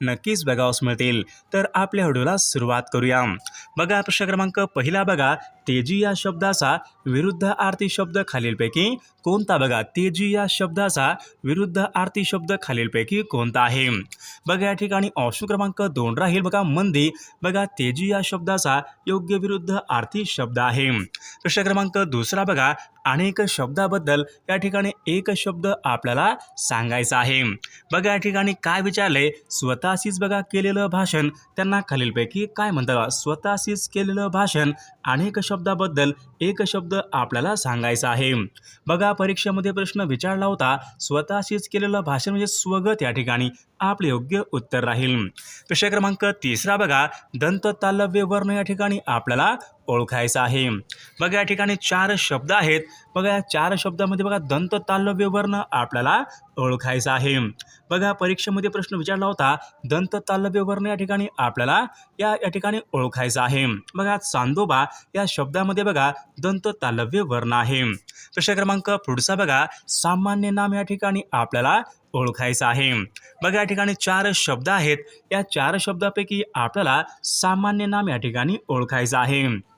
नक्कीच बघावस मिळतील. तर आपल्या व्हिडिओला सुरुवात करूया. बघा प्रश्न क्रमांक पहिला बघा. तेजी या शब्दाचा विरुद्ध आरती शब्द खालीलपैकी कोणता? बघा तेजी या शब्दाचा विरुद्ध आरती शब्द खालीलपैकी कोणता आहे? बघा या ठिकाणी ऑप्शन क्रमांक दोन राहील बघा. मंदी. बघा तेजी या शब्दाचा योग्य विरुद्ध आरती शब्द आहे. प्रश्न क्रमांक दुसरा बघा. अनेक शब्दाबद्दल या ठिकाणी एक शब्द आपल्याला सांगायचा आहे. बघा या ठिकाणी काय विचारले स्वतःशीच बघा केलेलं भाषण. त्यांना खालीलपैकी काय म्हणतात स्वतःशीच केलेलं भाषण. अनेक शब्दाबद्दल एक शब्द आपल्याला सांगायचा आहे. बघा परीक्षेमध्ये प्रश्न विचारला होता स्वतःशीच केलेलं भाषण म्हणजे स्वगत या ठिकाणी आपले योग्य उत्तर राहील. विषय क्रमांक तिसरा बघा दंत तालव्य वर्ण या ठिकाणी आपल्याला ओळखायचा आहे. बघा या ठिकाणी चार शब्द आहेत. बघा या चार शब्दामध्ये बघा दंत तालव्य वर्ण आपल्याला ओळखायचा आहे. बघा परीक्षेमध्ये प्रश्न विचारला होता दंत तालव्य वर्ण या ठिकाणी आपल्याला या या ठिकाणी ओळखायचा आहे. बघा चांदोबा या शब्दामध्ये बघा दंत तालव्य वर्ण आहे. प्रश्न क्रमांक पुढचा बघा सामान्य नाम या ठिकाणी आपल्याला ओळखायचं आहे. बघा या ठिकाणी चार शब्द आहेत. या चार शब्दापैकी आपल्याला सामान्य नाम या ठिकाणी ओळखायचं आहे.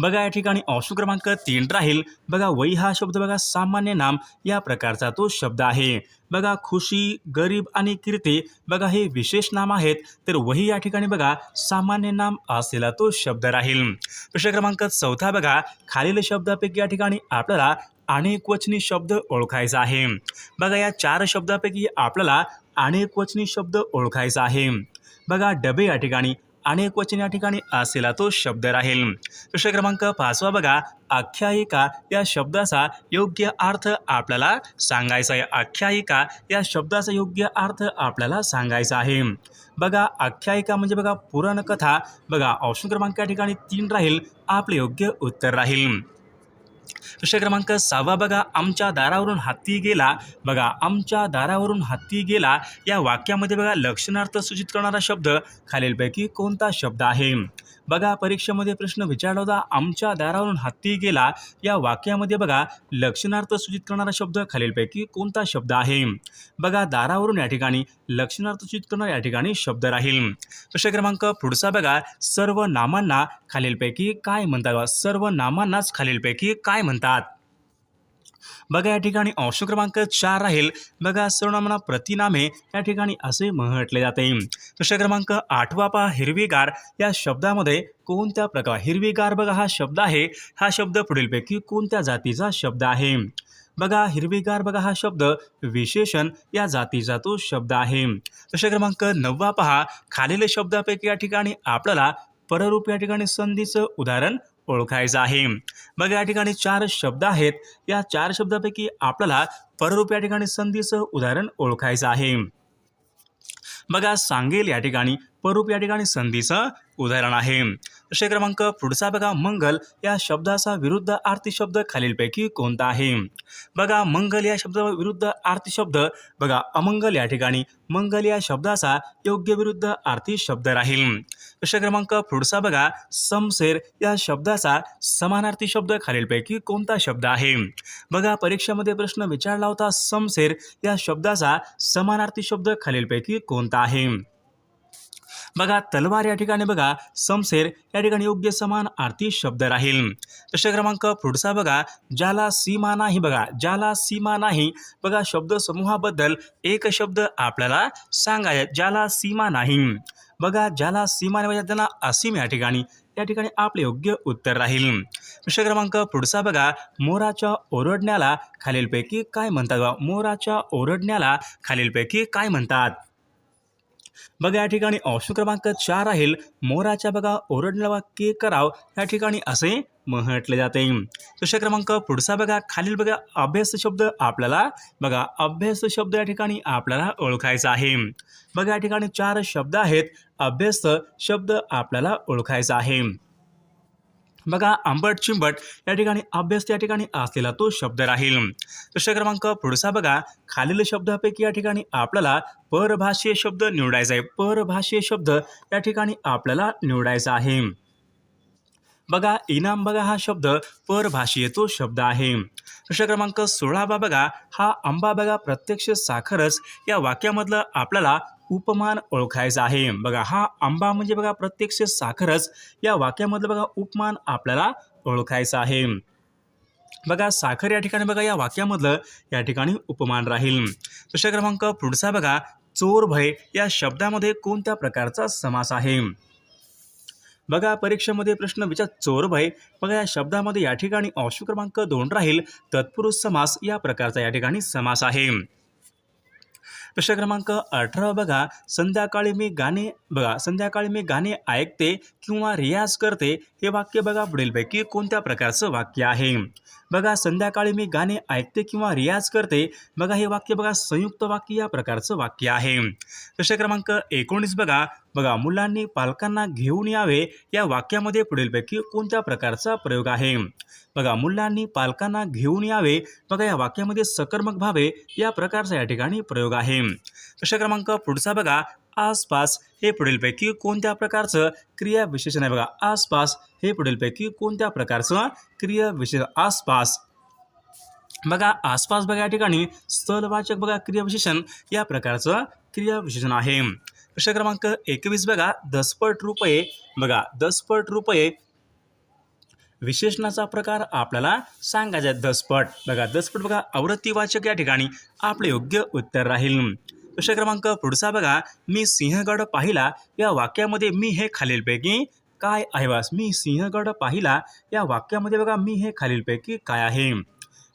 बघा या ठिकाणी ऑप्शन क्रमांक तीन राहील. बघा वही हा शब्द बघा सामान्य नाम या प्रकारचा तो शब्द आहे. बघा खुशी गरीब आणि कीर्ती बघा हे विशेष नाम आहेत. तर वही या ठिकाणी बघा सामान्य नाम असलेला तो शब्द राहील. प्रश्न क्रमांक चौथा बघा खालील शब्दापैकी या ठिकाणी आपल्याला अनेक वचनी शब्द ओळखायचा आहे. बघा या चार शब्दापैकी आपल्याला अनेक वचनी शब्द ओळखायचा आहे. बघा डबे या ठिकाणी अनेक वचन या ठिकाणी असेला तो शब्द राहील. प्रश्न क्रमांक पाचवा बघा आख्यायिका या शब्दाचा योग्य अर्थ आपल्याला सांगायचा आहे. आख्यायिका या शब्दाचा योग्य अर्थ आपल्याला सांगायचा आहे. बघा आख्यायिका म्हणजे बघा पुराणकथा. बघा ऑप्शन क्रमांक या ठिकाणी तीन राहील आपले योग्य उत्तर राहील. प्रश्न क्रमांक सहावा बघा. आमच्या दारावरून हत्ती गेला. बघा आमच्या दारावरून हत्ती गेला. या वाक्यामध्ये बघा लक्षणार्थ सूचित करणारा शब्द खालीलपैकी कोणता शब्द आहे? बघा परीक्षेमध्ये प्रश्न विचारला होता. आमच्या दारावरून हत्ती गेला. या वाक्यामध्ये बघा लक्षणार्थ सूचित करणारा शब्द खालीलपैकी कोणता शब्द आहे? बघा दारावरून या ठिकाणी लक्षणार्थ सूचित करणारा या ठिकाणी शब्द राहील. प्रश्न क्रमांक पुढचा बघा. सर्व नामांना खालीलपैकी काय म्हणतात? सर्व नामांनाच खालीलपैकी काय म्हणतात? बघा या ठिकाणी अंश क्रमांक चार राहील. बघा सर्वनामना प्रतिनामे या ठिकाणी असे म्हटले जाते. प्रश्न क्रमांक आठवा पहा हिरवीगार. या शब्दामध्ये कोणत्या प्रकार? हिरवीगार बघा हा शब्द आहे. हा शब्द पुढीलपैकी कोणत्या जातीचा शब्द आहे? बघा हिरवीगार बघा हा शब्द विशेषण या जातीचा तो शब्द आहे. प्रश्न क्रमांक नववा पहा. खालील शब्दापैकी या ठिकाणी आपल्याला पररूप या ठिकाणी संधीचं उदाहरण ओळखायचं आहे. बघा या ठिकाणी चार शब्द आहेत. या चार शब्दापैकी आपल्याला पररूप या ठिकाणी संधीचं उदाहरण ओळखायचं आहे. बघा सांगेल या ठिकाणी परूप या ठिकाणी संधीचं उदाहरण आहे. प्रश्न क्रमांक पुढचा बघा मंगल या शब्दाचा विरुद्ध आर्थिक शब्द खालीलपैकी कोणता आहे? बघा मंगल या शब्दा विरुद्ध आर्थिक शब्द बघा अमंगल या ठिकाणी मंगल या शब्दाचा योग्य विरुद्ध आर्थिक शब्द राहील. प्रश्न क्रमांक पुढचा बघा. समसेर या शब्दाचा समानार्थी शब्द खालीलपैकी कोणता शब्द आहे? बघा परीक्षेमध्ये प्रश्न विचारला होता समसेर या शब्दाचा समानार्थी शब्द खालीलपैकी कोणता आहे? बघा तलवार या ठिकाणी बघा. समसेर या ठिकाणी योग्य समान आरती शब्द राहील. प्रश्न क्रमांक पुढचा बघा. ज्याला सीमा नाही बघा. ज्याला सीमा नाही बघा शब्द समूहाबद्दल एक शब्द आपल्याला सांगाय ज्याला सीमा नाही. बघा ज्याला सीमा नाही त्यांना असीम या ठिकाणी या ठिकाणी आपले योग्य उत्तर राहील. प्रश्न क्रमांक पुढचा बघा. मोराच्या ओरडण्याला खालीलपैकी काय म्हणतात मोराच्या ओरडण्याला खालीलपैकी काय म्हणतात? बघा या ठिकाणी ऑप्शन क्रमांक चार राहील मोराच्या बघा ओरडलं वाक्य कराव. या ठिकाणी असे म्हटले जाते. प्रश्न क्रमांक पुढचा बघा. खालील बघा अभ्यास शब्द आपल्याला बघा अभ्यास शब्द या ठिकाणी आपल्याला ओळखायचा आहे. बघा या ठिकाणी चार शब्द आहेत. अभ्यास शब्द आपल्याला ओळखायचा आहे. बघा आंबट चिंबट या ठिकाणी अभ्यास या ठिकाणी असलेला तो शब्द राहील. दुसरा क्रमांक पुढचा बघा. खालील शब्दापैकी या ठिकाणी आपल्याला परभाषीय शब्द निवडायचा आहे. परभाषीय शब्द या ठिकाणी आपल्याला निवडायचा आहे. बघा इनाम बघा हा शब्द परभाषीय तो शब्द आहे. दुसरा क्रमांक सोळावा बघा. हा आंबा बघा प्रत्यक्ष साखरच. या वाक्यामधलं आपल्याला उपमान ओळखायचा आहे. बघा हा आंबा म्हणजे बघा प्रत्यक्ष साखरच. या वाक्यामधलं बघा उपमान आपल्याला ओळखायचं आहे. बघा साखर या ठिकाणी बघा या वाक्यामधलं या ठिकाणी उपमान राहील. प्रश्न क्रमांक पुढचा बघा चोर भय या शब्दामध्ये कोणत्या प्रकारचा समास आहे? बघा परीक्षेमध्ये प्रश्न विचार चोर भय बघा या शब्दामध्ये या ठिकाणी ऑप्शन क्रमांक दोन राहील. तत्पुरुष समास या प्रकारचा या ठिकाणी समास आहे. प्रश्न क्रमांक अठरा बघा संध्याकाळी मी गाणे बघा संध्याकाळी मी गाणे ऐकते किंवा रियाज करते हे वाक्य बघा पुढीलपैकी कोणत्या प्रकारचं वाक्य आहे? बघा संध्याकाळी मी गाणे ऐकते किंवा रियाज करते बघा हे वाक्य बघा संयुक्त वाक्य या प्रकारचं वाक्य आहे. प्रश्न क्रमांक एकोणीस बघा. बघा मुलांनी पालकांना घेऊन यावे या वाक्यामध्ये पुढीलपैकी कोणत्या प्रकारचा प्रयोग आहे? बघा मुलांनी पालकांना घेऊन यावे बघा या वाक्यामध्ये सकर्मक भावे या प्रकारचा या ठिकाणी प्रयोग आहे. प्रश्न क्रमांक पुढचा बघा. आसपास हे पुढीलपैकी कोणत्या प्रकारचं क्रिया विशेषण आहे बघा? आसपास हे पुढीलपैकी कोणत्या प्रकारचं क्रिया विशेष आसपास. बघा आसपास बघा या ठिकाणी स्थलवाचक बघा क्रियाविशेषण या प्रकारचं क्रियाविशेषण आहे. प्रश्न क्रमांक एकवीस बघा. दसपट रुपये बघा. दसपट रुपये विशेषणाचा प्रकार आपल्याला सांगायचा आहे दसपट. बघा दसपट बघा आवृत्तीवाचक या ठिकाणी आपले योग्य उत्तर राहील. प्रश्न क्रमांक? पुढचा बघा. मी सिंहगड पाहिला या वाक्यामध्ये मी हे खालीलपैकी काय आहे वास मी सिंहगड पाहिला या वाक्यामध्ये बघा मी हे खालीलपैकी काय आहे?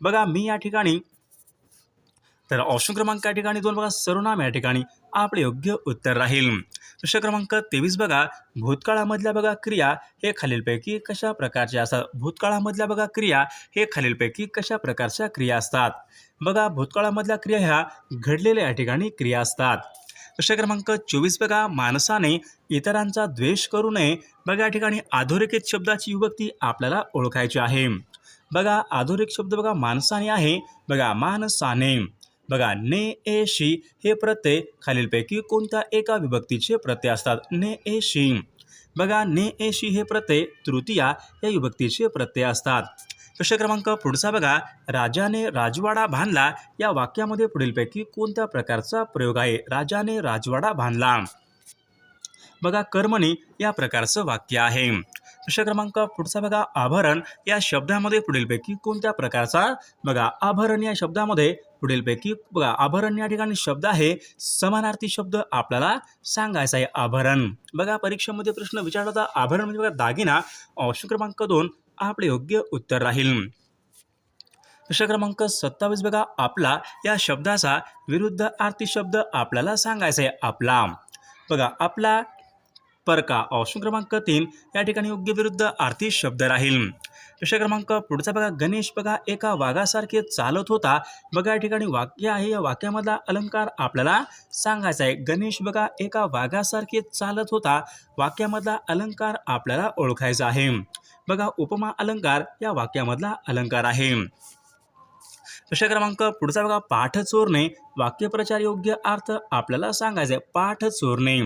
बघा मी या ठिकाणी तर ऑप्शन क्रमांक या ठिकाणी दोन बघा सर्वनाम या ठिकाणी. आपले योग्य उत्तर राहील. प्रश्न क्रमांक? तेवीस बघा. भूतकाळामधल्या बघा क्रिया हे खालीलपैकी कशा प्रकारच्या असतात? भूतकाळामधल्या बघा क्रिया हे खालीलपैकी कशा प्रकारच्या क्रिया असतात? बघा भूतकाळामधल्या क्रिया ह्या घडलेल्या या ठिकाणी क्रिया असतात. प्रश्न क्रमांक चोवीस बघा माणसाने इतरांचा द्वेष करू नये. बघा या ठिकाणी आधोरेखित शब्दाची युवक्ती आपल्याला ओळखायची आहे. बघा आधोरेख शब्द बघा माणसाने आहे. बघा माणसाने. बघा ने ए शी हे प्रत्यय खालीलपैकी कोणत्या एका विभक्तीचे प्रत्यय असतात? ने ए शी. बघा ने ए शी हे प्रत्यय तृतीया या विभक्तीचे प्रत्यय असतात. प्रश्न क्रमांक पुढचा बघा. राजाने राजवाडा बांधला. या वाक्यामध्ये पुढीलपैकी कोणत्या प्रकारचा प्रयोग आहे? राजाने राजवाडा बांधला. बघा कर्मणी या प्रकारचं वाक्य आहे. प्रश्न क्रमांक पुढचा बघा आभरण. या शब्दामध्ये पुढीलपैकी कोणत्या प्रकारचा? बघा आभरण या शब्दामध्ये पुढीलपैकी बघा आभरण या ठिकाणी शब्द आहे. समानार्थी शब्द आपल्याला सांगायचा आहे आभरण. बघा परीक्षेमध्ये प्रश्न विचारला होता आभरण म्हणजे बघा दागिना. ऑप्शन क्रमांक दोन आपले योग्य उत्तर राहील. प्रश्न क्रमांक सत्तावीस बघा. आपला या शब्दाचा विरुद्ध आर्थिक शब्द आपल्याला सांगायचा आहे आपला. बघा आपला परका ऑप्शन क्रमांक तीन. या ठिकाणी योग्य विरुद्ध आर्थिक शब्द राहील. प्रश्न क्रमांक पुढचा बघा. गणेश बघा एका वाघासारखे चालत होता. बघा या ठिकाणी वाक्य आहे. या वाक्यामधला अलंकार आपल्याला सांगायचा आहे. गणेश बघा एका वाघासारखे चालत होता. वाक्यामधला अलंकार आपल्याला ओळखायचा आहे. बघा उपमा अलंकार या वाक्यामधला अलंकार आहे. प्रश्न क्रमांक पुढचा बघा. पाठ चोरणे वाक्यप्रचार योग्य अर्थ आपल्याला सांगायचा आहे. पाठ चोरणे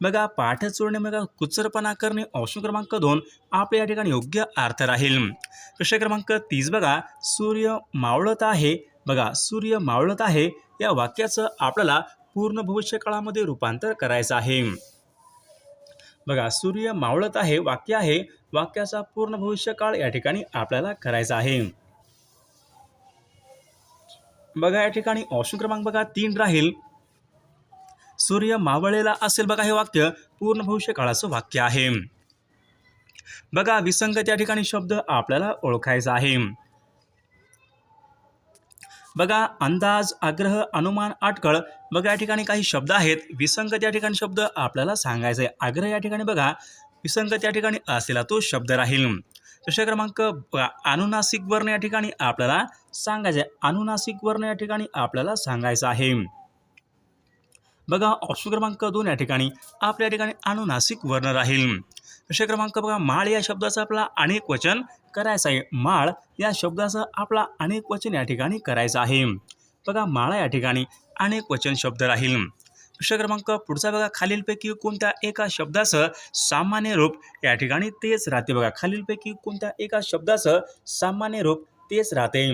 बघा पाठ चोरणे बघा कुचरपणा करणे ऑप्शन क्रमांक दोन आपल्या या ठिकाणी योग्य अर्थ राहील. प्रश्न क्रमांक तीस बघा. सूर्य मावळत आहे. बघा सूर्य मावळत आहे. या वाक्याचं आपल्याला पूर्ण भविष्यकाळामध्ये रूपांतर करायचं आहे. बघा सूर्य मावळत आहे वाक्य आहे. वाक्याचा पूर्ण भविष्यकाळ या ठिकाणी आपल्याला करायचा आहे. बघा या ठिकाणी ऑप्शन क्रमांक बघा तीन राहील. सूर्य मावळलेला असेल बघा हे वाक्य. पूर्ण भविष्य काळाचं वाक्य आहे. बघा विसंगत या ठिकाणी शब्द आपल्याला ओळखायचा आहे. बघा अंदाज आग्रह अनुमान अटकळ बघा या ठिकाणी काही शब्द आहेत. विसंगत या ठिकाणी शब्द आपल्याला सांगायचा आहे. आग्रह या ठिकाणी बघा विसंगत या ठिकाणी असलेला तो शब्द राहील. प्रश्न क्रमांक अनुनासिक वर्ण या ठिकाणी आपल्याला सांगायचं आहे. अनुनासिक वर्ण या ठिकाणी आपल्याला सांगायचं आहे. बघा ऑप्शन क्रमांक दोन या ठिकाणी. आपल्या ठिकाणी अनुनासिक वर्ण राहील. प्रश्न क्रमांक बघा माळ या शब्दाचं आपला अनेक वचन करायचं आहे. माळ या शब्दाचं आपला अनेक वचन या ठिकाणी करायचं आहे. बघा माळा या ठिकाणी अनेक वचन शब्द राहील. प्रश्न क्रमांक पुढचा बघा खालीलपैकी कोणत्या एका शब्दाचं सामान्य रूप या ठिकाणी तेच राहते? बघा खालीलपैकी कोणत्या एका शब्दाचं सामान्य रूप तेच राहते?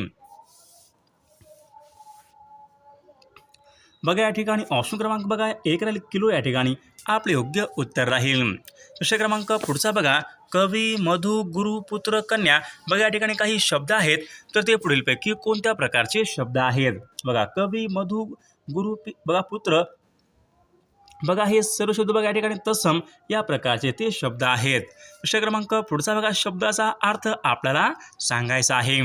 बघा या ठिकाणी ऑप्शन क्रमांक बघा एक राहील किलो या ठिकाणी. आपले योग्य उत्तर राहील. प्रश्न क्रमांक पुढचा बघा. कवी मधु गुरु पुत्र कन्या. बघा या ठिकाणी काही शब्द आहेत तर ते पुढीलपैकी कोणत्या प्रकारचे शब्द आहेत? बघा कवी मधु गुरु पि- बघा पुत्र. बघा हे सर्व शब्द बघा या ठिकाणी तत्सम या प्रकारचे ते शब्द आहेत. प्रश्न क्रमांक पुढचा बघा. शब्दाचा अर्थ आपल्याला सांगायचा आहे.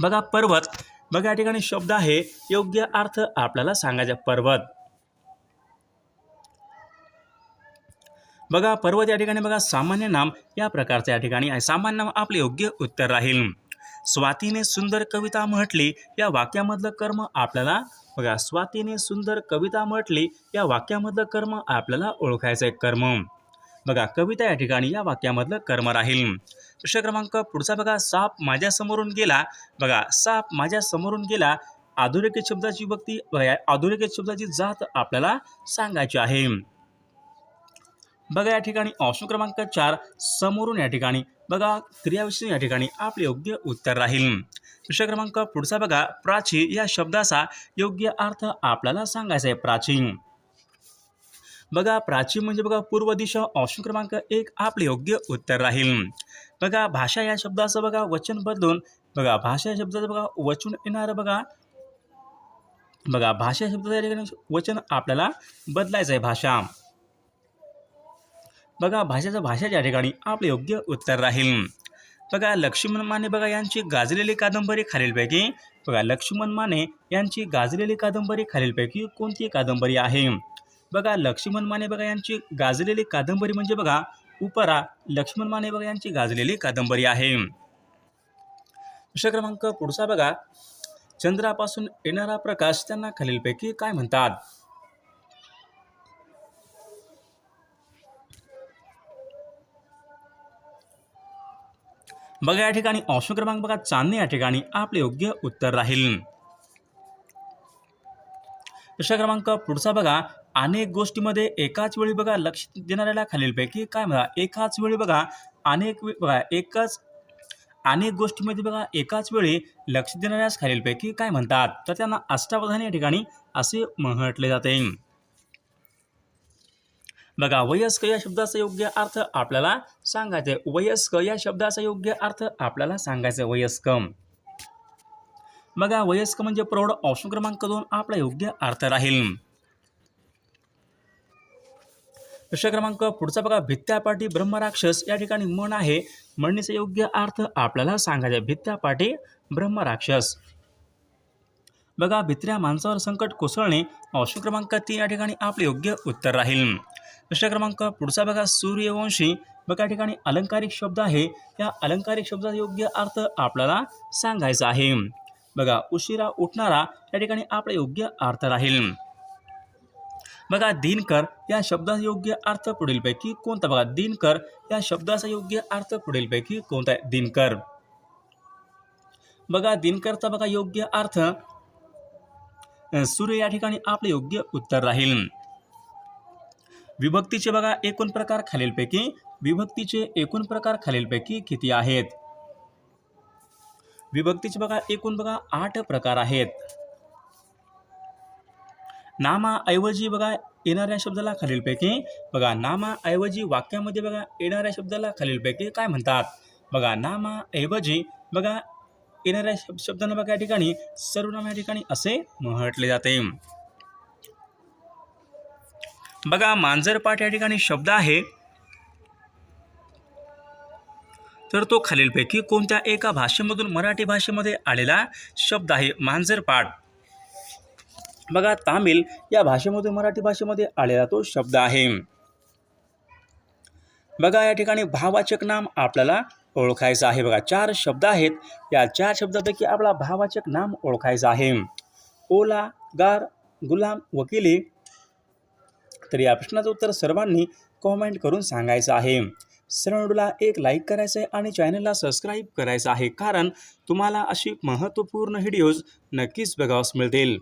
बघा पर्वत. बघा या ठिकाणी शब्द आहे योग्य अर्थ आपल्याला सांगायचा आहे. पर्वत. बघा पर्वत या ठिकाणी बघा सामान्य नाम या प्रकारचं या ठिकाणी आहे. सामान्य नाम आपले योग्य उत्तर राहील. स्वातीने सुंदर कविता म्हटली या वाक्यामधलं कर्म आपल्याला बघा स्वातीने सुंदर कविता म्हटली या वाक्यामधलं कर्म आपल्याला ओळखायचं आहे कर्म. बघा कविता या ठिकाणी या वाक्यामधलं कर्म राहील. प्रश्न क्रमांक पुढचा बघा साप माझ्यासमोरून गेला. बघा साप माझ्यासमोरून गेला. अधोरेखित शब्दाची व्यक्ती बघा शब्दाची जात आपल्याला सांगायची आहे. बघा या ठिकाणी ऑप्शन क्रमांक चार समोरून या ठिकाणी. बघा क्रियाविषयी या ठिकाणी आपले योग्य उत्तर राहील. प्रश्न क्रमांक पुढचा बघा प्राची या शब्दाचा योग्य अर्थ आपल्याला सांगायचा आहे प्राचीन बघा प्राचीन म्हणजे बघा पूर्व दिशा ऑप्शन क्रमांक एक आपले योग्य उत्तर राहील. बघा भाषा या शब्दाचं बघा वचन बदलून बघा भाषा या शब्दाचं बघा वचन येणारं बघा. बघा भाषा या शब्दाचं या ठिकाणी वचन आपल्याला बदलायचं आहे भाषा. बघा भाषेचं भाषा या ठिकाणी आपले योग्य उत्तर राहील. बघा लक्ष्मण माने बघा यांची गाजलेली कादंबरी खालीलपैकी बघा लक्ष्मण माने यांची गाजलेली कादंबरी खालीलपैकी कोणती कादंबरी आहे? बघा लक्ष्मण माने बघा यांची गाजलेली कादंबरी म्हणजे बघा उपरा लक्ष्मण माने बघा यांची गाजलेली कादंबरी आहे. प्रश्न क्रमांक पुढचा बघा. चंद्रापासून येणारा प्रकाश त्यांना खालीलपैकी काय म्हणतात? बघा या ठिकाणी ऑप्शन क्रमांक बघा चांदणे या ठिकाणी आपले योग्य उत्तर राहील. प्रश्न क्रमांक पुढचा बघा. अनेक गोष्टीमध्ये एकाच वेळी बघा लक्ष देणाऱ्याला खालीलपैकी काय म्हणा एकाच वेळी बघा अनेक बघा एकाच अनेक गोष्टीमध्ये बघा एकाच वेळी लक्ष देणाऱ्यास खालीलपैकी काय म्हणतात? तर त्यांना अष्टावधान या ठिकाणी असे म्हटले जाते. बघा वयस्क या शब्दाचा योग्य अर्थ आपल्याला सांगायचे. वयस्क या शब्दाचा योग्य अर्थ आपल्याला सांगायचे वयस्क. बघा वयस्क म्हणजे प्रौढ ऑप्शन क्रमांक दोन आपला योग्य अर्थ राहील. प्रश्न क्रमांक पुढचा बघा. भित्त्यापाठी ब्रह्मराक्षस या ठिकाणी मन आहे. म्हणण्याचा योग्य अर्थ आपल्याला सांगायचा भित्त्यापाठी ब्रह्मराक्षस. बघा भित्र्या माणसावर संकट कोसळणे ऑप्शन क्रमांक तीन या ठिकाणी आपले योग्य उत्तर राहील. प्रश्न क्रमांक पुढचा बघा. सूर्यवंशी बघा या ठिकाणी अलंकारिक शब्द आहे. या अलंकारिक शब्दाचा योग्य अर्थ आपल्याला सांगायचा आहे. बघा उशिरा उठणारा या ठिकाणी आपला योग्य अर्थ राहील. बघा दिनकर या शब्दाचा योग्य अर्थ पुढीलपैकी कोणता? बघा दिनकर या शब्दाचा योग्य अर्थ पुढीलपैकी कोणता आहे? दिनकर. बघा दिनकरचा बघा योग्य अर्थ. सूर्य या ठिकाणी आपले योग्य उत्तर राहील. विभक्तीचे बघा एकूण प्रकार खालीलपैकी. विभक्तीचे एकूण प्रकार खालीलपैकी किती आहेत? विभक्तीचे बघा एकूण बघा आठ प्रकार आहेत. नामाऐवजी बघा येणाऱ्या शब्दाला खालीलपैकी बघा नामाऐवजी वाक्यामध्ये बघा येणाऱ्या शब्दाला खालीलपैकी काय म्हणतात? बघा नामाऐवजी बघा येणाऱ्या शब शब्दांना बघा या ठिकाणी सर्वनाम या ठिकाणी असे म्हटले जाते. बघा मांजरपाठ या ठिकाणी शब्द आहे. तर तो खालीलपैकी कोणत्या एका भाषेमधून मराठी भाषेमध्ये आलेला शब्द आहे? मांजरपाठ बघा तामिळ या भाषेमधून मराठी भाषेमध्ये आलेला तो शब्द आहे. बघा या ठिकाणी भावाचक नाम आपल्याला ओळखायचं आहे. बघा चार शब्द आहेत. या चार शब्दापैकी आपला भावाचक नाम ओळखायचं आहे. ओला गार गुलाम वकिली. तर या प्रश्नाचं उत्तर सर्वांनी कॉमेंट करून सांगायचं आहे. सरणूला एक लाईक करायचं आहे आणि चॅनलला सबस्क्राईब करायचं आहे. कारण तुम्हाला अशी महत्त्वपूर्ण व्हिडिओज नक्कीच बघावस मिळतील.